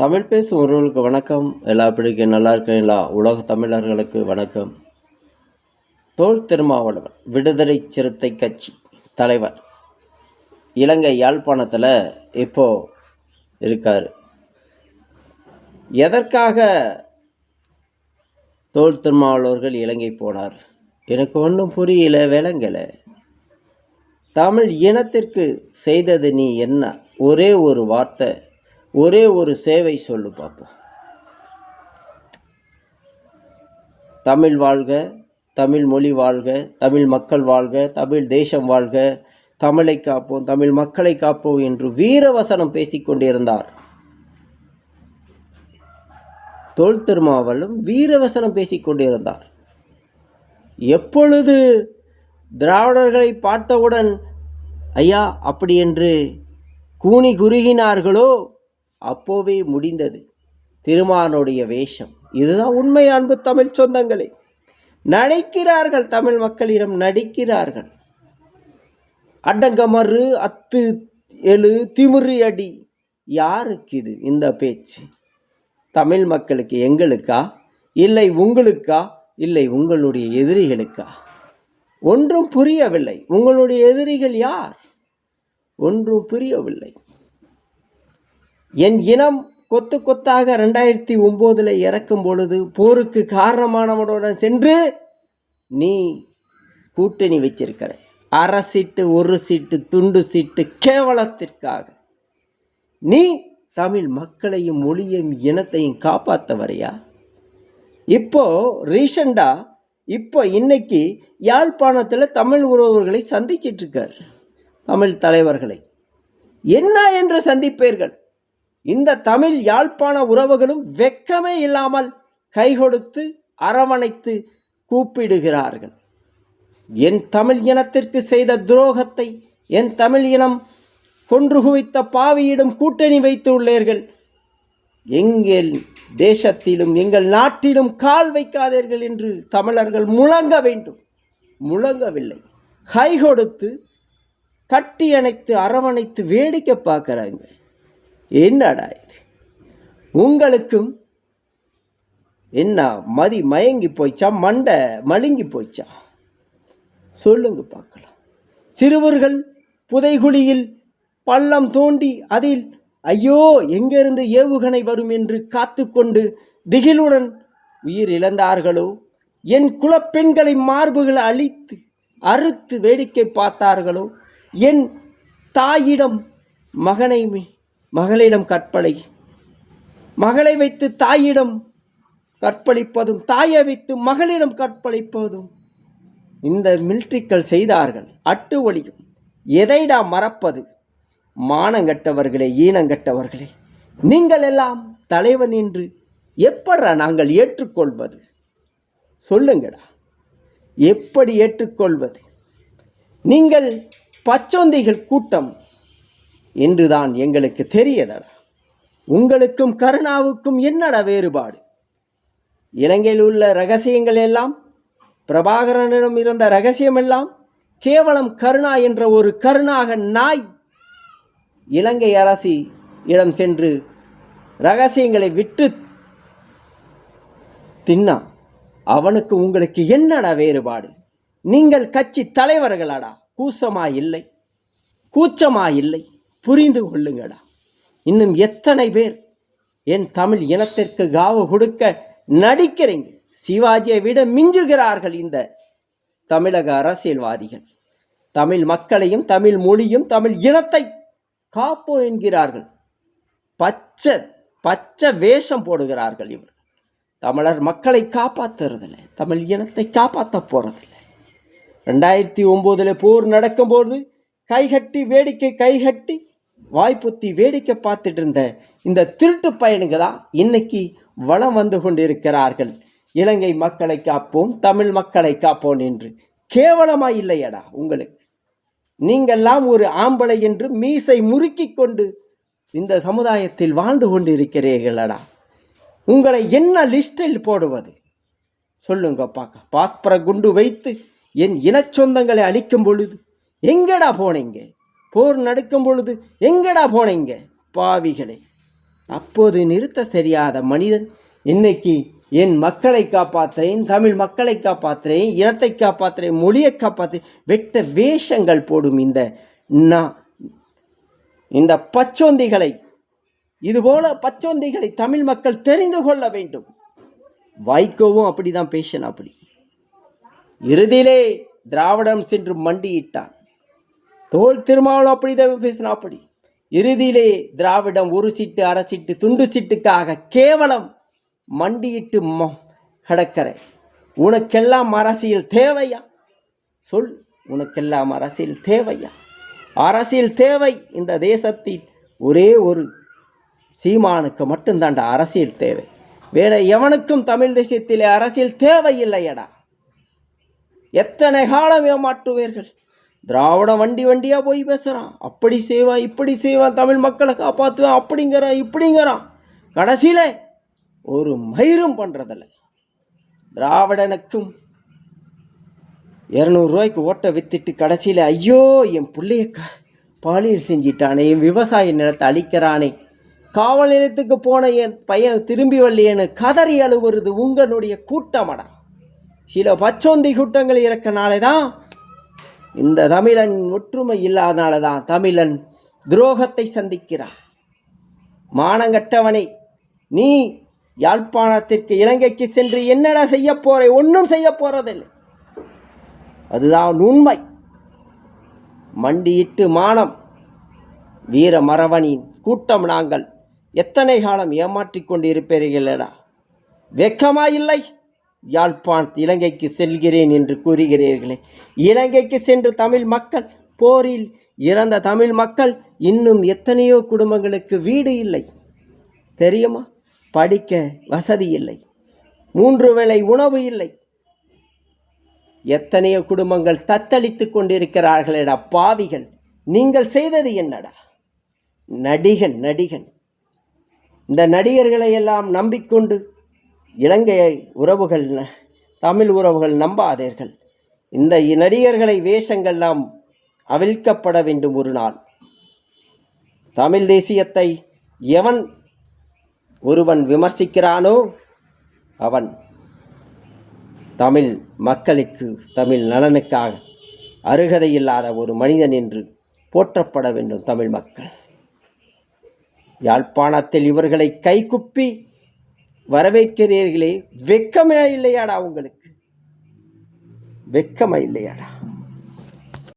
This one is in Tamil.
தமிழ் பேசும் ஒருவர்களுக்கு வணக்கம். எல்லா பிடிக்க நல்லா இருக்கீங்களா உலக தமிழர்களுக்கு வணக்கம். தோல் திருமாவளவன் விடுதலை சிறுத்தை கட்சி தலைவர். இலங்கை யாழ்ப்பாணத்தில் இப்போ இருக்கார். எதற்காக தோல் திருமாவளவர்கள் இலங்கை போனார்? எனக்கு ஒன்றும் புரியல விளங்கலை. தமிழ் இனத்திற்கு செய்தது நீ என்ன? ஒரே ஒரு வார்த்தை. ஒரே ஒரு சேவை சொல்லு பார்ப்போம் தமிழ் வாழ்க தமிழ் மொழி வாழ்க தமிழ் மக்கள் வாழ்க தமிழ் தேசம் வாழ்க தமிழை காப்போம் தமிழ் மக்களை காப்போம் என்று வீரவசனம் பேசிக்கொண்டிருந்தார் தோல் திருமாவளும் வீரவசனம் பேசிக் கொண்டிருந்தார். எப்பொழுது திராவிடர்களை பார்த்தவுடன் ஐயா அப்படி என்று கூனி குறுகினார்களோ அப்போவே முடிந்தது. திருமானுடைய வேஷம். இதுதான் உண்மை அன்பு தமிழ் சொந்தங்களே. நடிக்கிறார்கள் தமிழ் மக்களிடம் நடிக்கிறார்கள். அடங்கமறு அத்து எழு திமிரு அடி. யாருக்கு இது இந்த பேச்சு? தமிழ் மக்களுக்கு எங்களுக்கா? இல்லை உங்களுக்கா? இல்லை உங்களுடைய எதிரிகளுக்கா? ஒன்றும் புரியவில்லை. உங்களுடைய எதிரிகள் யார்? ஒன்றும் புரியவில்லை. என் இனம் கொத்து கொத்தாக ரெண்டாயிரத்தி ஒம்போதில் இறக்கும் பொழுது போருக்கு காரணமானவனுடன் சென்று நீ கூட்டணி வச்சிருக்கிற. அரை சீட்டு ஒரு சீட்டு துண்டு சீட்டு கேவலத்திற்காக. நீ தமிழ் மக்களையும் மொழியையும் இனத்தையும் காப்பாற்ற வரையா இப்போ ரீசண்டா இப்போ இன்னைக்கு யாழ்ப்பாணத்தில் தமிழ் உறவுகளை சந்திச்சிட்ருக்கார் தமிழ் தலைவர்களை. என்ன என்று சந்திப்பீர்கள்? இந்த தமிழ் யாழ்ப்பாண உறவுகளும் வெக்கமே இல்லாமல் கை கொடுத்து அரவணைத்து கூப்பிடுகிறார்கள். என் தமிழ் இனத்திற்கு செய்த துரோகத்தை என் தமிழ் இனம் கொன்று குவித்த பாவியிடம் கூட்டணி வைத்து உள்ளீர்கள் எங்கள் தேசத்திலும் எங்கள் நாட்டிலும் கால் வைக்காதீர்கள் என்று தமிழர்கள் முழங்க வேண்டும். முழங்கவில்லை. கை கொடுத்து கட்டி அணைத்து அரவணைத்து வேடிக்கை பார்க்குறாங்க என்னடா இது? உங்களுக்கும் என்ன மதி மயங்கி போய்ச்சா மண்டை மழுங்கி போய்ச்சா? சொல்லுங்க பார்க்கலாம். சிறுவர்கள் புதைகுழியில் பள்ளம் தோண்டி அதில் ஐயோ எங்கிருந்து ஏவுகணை வரும் என்று காத்துக்கொண்டு திகிலுடன் உயிர் இழந்தார்களோ? என் குலப்பெண்களை மார்புகளை அழித்து அறுத்து வேடிக்கை பார்த்தார்களோ? என் தாயிடம் மகனை மகளிடம் கற்பழை. மகளை வைத்து தாயிடம் கற்பழிப்பதும் தாயை வைத்து மகளிடம் கற்பழிப்பதும். இந்த மில்ட்ரிக்கள் செய்தார்கள். அட்டு ஒளியும். எதைடா மறப்பது? மானங்கட்டவர்களே ஈனங்கட்டவர்களே நீங்கள் எல்லாம் தலைவன் என்று எப்படா நாங்கள் ஏற்றுக்கொள்வது? சொல்லுங்கடா. எப்படி ஏற்றுக்கொள்வது? நீங்கள் பச்சோந்திகள் கூட்டம் என்றுதான் எங்களுக்கு தெரியதடா. உங்களுக்கும் கருணாவுக்கும் என்னடா வேறுபாடு? இலங்கையில் உள்ள ரகசியங்கள் எல்லாம் பிரபாகரனிடம் இருந்த ரகசியம் எல்லாம் கேவலம் கருணா என்ற ஒரு கருணாக நாய். இலங்கை அரசி இடம் சென்று ரகசியங்களை விட்டு தின்னா அவனுக்கு உங்களுக்கு என்னடா வேறுபாடு? நீங்கள் கட்சி தலைவர்களாடா கூசமா இல்லை கூச்சமா இல்லை புரிந்து கொள்ளுங்களா இன்னும் எத்தனை பேர் என் தமிழ் இனத்திற்கு காவு கொடுக்க நடிக்கிறீங்க? சிவாஜியை விட மிஞ்சுகிறார்கள் இந்த தமிழக அரசியல்வாதிகள். தமிழ் மக்களையும் தமிழ் மொழியும் தமிழ் இனத்தை காப்போம் என்கிறார்கள். பச்சை பச்சை வேஷம் போடுகிறார்கள் இவர் தமிழர் மக்களை காப்பாற்றுறதில்லை தமிழ் இனத்தை காப்பாற்ற போகிறதில்லை ரெண்டாயிரத்தி ஒம்போதில் போர் நடக்கும்போது கைகட்டி வேடிக்கை கைகட்டி வாய்ப்புத்தி வேடிக்கை பார்த்துட்டு இருந்த இந்த திருட்டு பயனுங்க தான் இன்னைக்கு வளம் வந்து கொண்டிருக்கிறார்கள். இலங்கை மக்களை காப்போம் தமிழ் மக்களை காப்போம் என்று. கேவலமா இல்லையடா உங்களுக்கு. நீங்கள்லாம் ஒரு ஆம்பளை என்று மீசை முறுக்கி கொண்டு இந்த சமுதாயத்தில் வாழ்ந்து கொண்டு இருக்கிறீர்களடா உங்களை என்ன லிஸ்டில் போடுவது? சொல்லுங்க பார்க்க பாஸ்பர குண்டு வைத்து என் இனச்சொந்தங்களை அழிக்கும் பொழுது எங்கடா போனீங்க? போர் நடக்கும் பொழுது எங்கடா போனீங்க? பாவிகளே. அப்போது நிறுத்த தெரியாத மனிதன் இன்னைக்கு என் மக்களை காப்பாற்றுறேன் தமிழ் மக்களை காப்பாற்றுறேன் இனத்தை காப்பாற்றுறேன் மொழியை காப்பாற்றுறேன் வெட்ட வேஷங்கள் போடும் இந்த நான் இந்த பச்சோந்திகளை. இதுபோல பச்சோந்திகளை தமிழ் மக்கள் தெரிந்து கொள்ள வேண்டும். வைகோவும் அப்படிதான் பேசினா அப்படி. இறுதியிலே திராவிடம் சென்று மண்டியிட்டான். தோல் திருமாவளம் அப்படிதான் பேசினா அப்படி. இறுதியிலே திராவிடம் ஒரு சீட்டு அரசிட்டு துண்டு சீட்டுக்காக கேவலம் மண்டியிட்டு ம- கிடக்கிற உனக்கெல்லாம் அரசியல் தேவையா? சொல் உனக்கெல்லாம் அரசியல் தேவையா? அரசியல் தேவை இந்த தேசத்தில் ஒரே ஒரு சீமானுக்கு மட்டும்தான்டா அரசியல் தேவை. வேற எவனுக்கும் தமிழ் தேசியத்திலே அரசியல் தேவையில்லையடா. எத்தனை காலம் ஏமாற்றுவீர்கள்? திராவிட வண்டி வண்டியாக போய் பேசுகிறான் அப்படி செய்வான் இப்படி செய்வான் தமிழ் மக்களை காப்பாற்றுவேன் அப்படிங்கிறான் இப்படிங்கிறான். கடைசியில் ஒரு மயிரும் பண்ணுறதில்ல திராவிடனுக்கும் இரநூறுவாய்க்கு ஓட்டை வித்துட்டு கடைசியில் ஐயோ என் பிள்ளைய க பாலியல் செஞ்சிட்டானே என் விவசாய நிலத்தை அழிக்கிறானே. காவல் நிலையத்துக்கு போன என் பையன் திரும்பி வரலையேன்னு கதறி அழுவுறது உங்களுடைய கூட்டமடா. சில பச்சோந்தி கூட்டங்கள் இருக்கனாலே தான் இந்த தமிழன் ஒற்றுமை இல்லாதனால தான் தமிழன் துரோகத்தை சந்திக்கிறான். மானங்கட்டவனை நீ யாழ்ப்பாணத்திற்கு இலங்கைக்கு சென்று என்னடா செய்ய போறே? ஒன்றும் செய்ய போறதில்லை. அதுதான் உண்மை. மண்டியிட்டு மானம் வீர மறவனின் கூட்டம் நாங்கள் எத்தனை காலம் ஏமாற்றிக் கொண்டிருப்பீர்களடா? வெக்கமா இல்லை யாழ்ப்பாணத்து இலங்கைக்கு செல்கிறேன் என்று கூறுகிறீர்களே. இலங்கைக்கு சென்று தமிழ் மக்கள் போரில் இறந்த தமிழ் மக்கள் இன்னும் எத்தனையோ குடும்பங்களுக்கு வீடு இல்லை. தெரியுமா? படிக்க வசதி இல்லை. மூன்று வேளை உணவு இல்லை. எத்தனையோ குடும்பங்கள் தத்தளித்துக் கொண்டிருக்கிறார்களேடா பாவிகள். நீங்கள் செய்தது என்னடா? நடிகன் நடிகன். இந்த நடிகர்களை எல்லாம் நம்பிக்கொண்டு இலங்கையை உறவுகள் ந- தமிழ் உறவுகள் நம்பாதீர்கள். இந்த நடிகர்களை வேஷங்கள்லாம் அவிழ்க்கப்பட வேண்டும் ஒரு நாள். தமிழ் தேசியத்தை எவன் ஒருவன் விமர்சிக்கிறானோ அவன் தமிழ் மக்களுக்கு தமிழ் நலனுக்காக அருகதை இல்லாத ஒரு மனிதன் என்று போற்றப்பட வேண்டும் தமிழ் மக்கள். யாழ்ப்பாணத்தில் இவர்களை கைக்குப்பி வரவேற்கிறீர்களே. வெக்கமே இல்லையாடா உங்களுக்கு? வெக்கமே இல்லையாடா.